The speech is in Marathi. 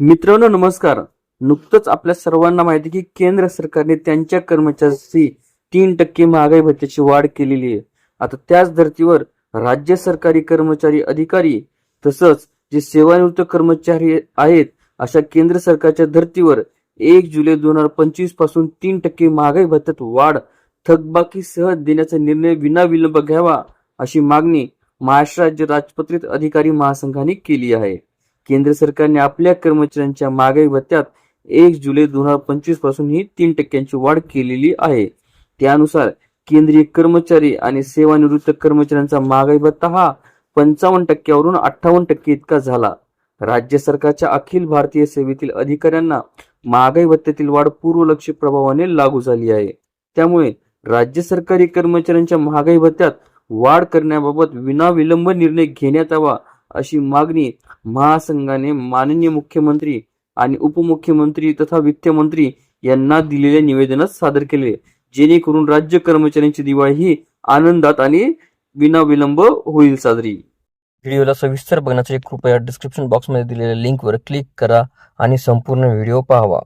मित्रांनो नमस्कार. नुकतंच आपल्या सर्वांना माहिती आहे की केंद्र सरकारने त्यांच्या कर्मचाऱ्यांची तीन टक्के महागाई भत्त्याची वाढ केलेली आहे. आता त्याच धर्तीवर राज्य सरकारी कर्मचारी अधिकारी तसंच जे सेवानिवृत्त कर्मचारी आहेत अशा केंद्र सरकारच्या धर्तीवर एक जुलै दोन हजार पंचवीसपासून तीन टक्के महागाई भत्त्यात वाढ थकबाकीसह देण्याचा निर्णय विनाविलंब घ्यावा अशी मागणी महाराष्ट्र राज्य राजपत्रित अधिकारी महासंघाने केली आहे. केंद्र सरकारने आपल्या कर्मचाऱ्यांच्या महागाई भत्त्यात एक जुलै दोन हजार पंचवीसपासून ही तीन टक्क्यांची वाढ केलेली आहे. त्यानुसार केंद्रीय कर्मचारी आणि सेवानिवृत्त कर्मचाऱ्यांचा महागाई भत्ता हा पंचावन्न टक्क्यावरून अठ्ठावन्न टक्के इतका झाला. राज्य सरकारच्या अखिल भारतीय सेवेतील अधिकाऱ्यांना महागाई भत्त्यातील वाढ पूर्वलक्षी प्रभावाने लागू झाली आहे. त्यामुळे राज्य सरकारी कर्मचाऱ्यांच्या महागाई भत्त्यात वाढ करण्याबाबत विनाविलंब निर्णय घेण्यात यावा अशी मागणी महासंघाने माननीय मुख्यमंत्री आणि उपमुख्यमंत्री तथा वित्तमंत्री यांना दिलेल्या निवेदनात सादर केले. जेणेकरून राज्य कर्मचाऱ्यांची दिवाळी ही आनंदात आणि विनाविलंब होईल साजरी. व्हिडिओला सविस्तर बघण्यासाठी कृपया डिस्क्रिप्शन बॉक्समध्ये दिलेल्या लिंकवर क्लिक करा आणि संपूर्ण व्हिडिओ पाहावा.